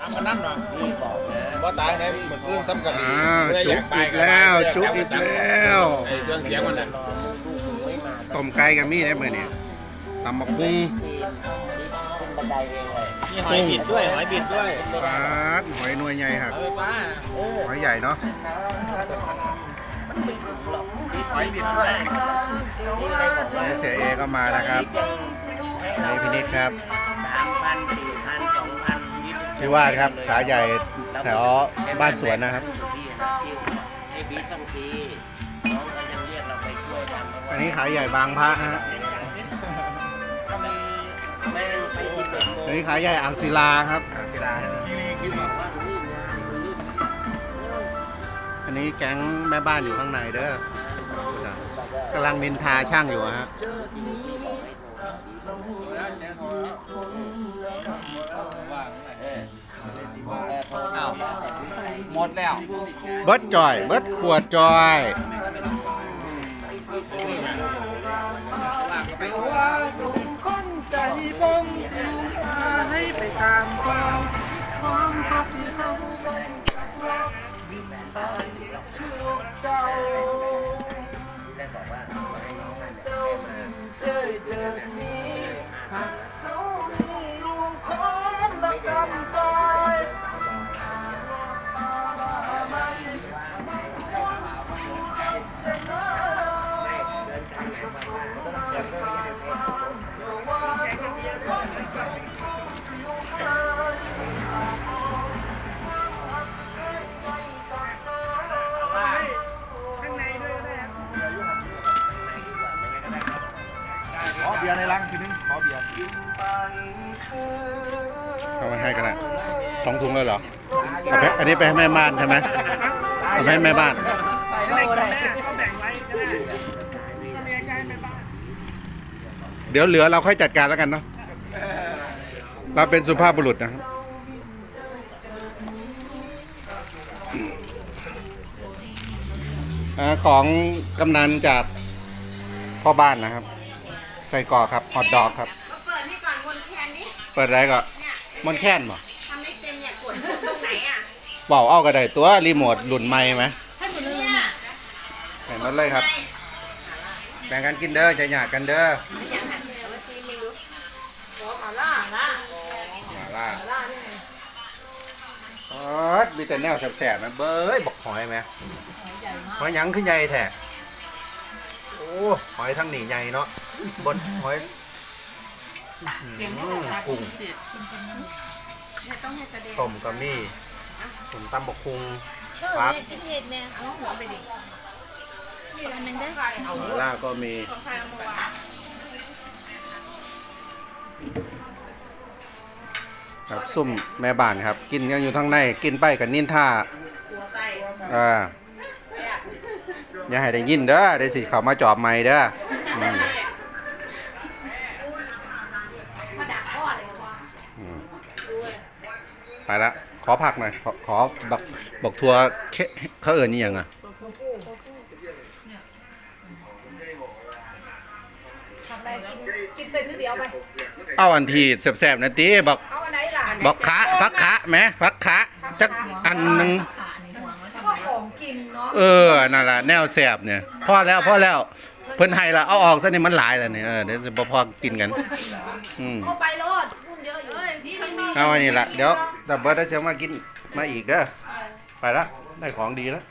ทำมันนั่นเนาะพี่บอกนะว่าตายในเมื่อคืนซ้ำกันอ่าจุกอีกแล้วจุกอีกแล้วไอ้เครื่องเสียงมันน่ะรอลูกมึงไม่มาต้มไก่กับมีได้มื้อนี้ตำบักหุ่งพี่ขึ้นบันไดเองเลยมีหอยบิดด้วยหอยบิดด้วยปาดหอยหน่วยใหญ่ครับเอาไปป้าเออหอยใหญ่เนาะมันไม่ถึงหรอกมีหอยบิดด้วยนี่เลยบอกว่าเสียเอก็มานะครับให้นี่พี่นิดครับสามพันสี่พันสองพั นพี่วาดครับขาใหญ่แถวบ้านสวนนะครับพี่นะพี่ให้บีบางทีน้องก็ยังเรียกเราไปช่วยกันเพราะว่าอันนี้ขาใหญ่บางพระนะฮะแม่งไปที่เป็นโมอันนี้ขาใหญ่อ่างศิลาครับศิลาที่บอกว่ารีบงานรีบอันนี้แก๊งแม่บ้านอยู่ข้างในเด้อนะกำลังนินทาช่างอยู่อะฮะ หมดแล้วเบิดจอย เบิดขวดจอยคนใจบ้องพาให้ไปตามความความพัก บียร์ในรังทีนึงขอเบียร์เอามาให้กันละสองถุงเลยเหรอเอาไปอันนี้ไปให้แม่บ้านใช่ไหมเอาไปให้แม่บ้านเดี๋ยวเหลือเราค่อยจัดการแล้วกันเนาะ เราเป็นสุภาพบุรุษนะครับ ของกำนันจากพ่อบ้านนะครับ ใส่กรอกครับฮอทดอกครับก็เปิดให้ก่อนบนแคนนี้เปิดอะไรก็มอนแค้นบ่ทำไม่เต็มเนี่ยกดตรงไหนอะเป่าเอาก็ได้ตัวรีโมทหลุนไม้ไหมเนี่ยแบ่งมันเลยครับ แบ่งกันกินเด้อจะหยาดกันเด้ออย่างนั้นเดี๋ยวมาซีไม่รู้โอ้ขาล่าล่าหมาล่าล่านี่ไงอ๋อมีแต่แนวแสบๆนะเบ้ยบอกหอยไหมหอยหยังขึ้นใหญ่แท้โอ้หอยทั้งหนีใหญ่เนาะ บนหอยอื้อหือกุ้งเนี่ยต้องให้กระเด็นต้มก็มีต้มตำบกคุงก็ครับเนี่ยกินเห็ดเนี่ยเอาหัวไปดินี่อันหนึงได้หมาล่าก็มีครับซุ่มแม่บ้านครับ กินกันอยู่ทั้งในกินไปกับนินท่าหัวไปอ่าแซ่บอย่าให้ได้ยินเด้อได้สิเขามาจอบไม่เด้อ ไปละ ขอผักหน่อย ขอขอบักบอกทัวร์เคเขาเอ่ยนี่ยังอะทำอะไรกินกินเป็นนิดเดียวไป เอาอันทีแสบๆนะตีบอกเอาอันไหนล่ะบอกขาพักขาไหมพักขาจักอันหนึงก็ของกินเนาะเออนั่นล่ะแนวแสบเนี่ยพอแล้วพอแล้วเพิ่นให้ละเอาออกซะนี่มันหลายแล้วเนี่ยเออเดี๋ยวจะบ่พอกินกันอืมเข้าไปโลดพุ่งเยอะอยู่นี่มันมีเอาอันนี้ละเดี๋ยว แต่เบิร์ดได้เชียมากินมาอีกเด้อไปละได้ของดีแล้ว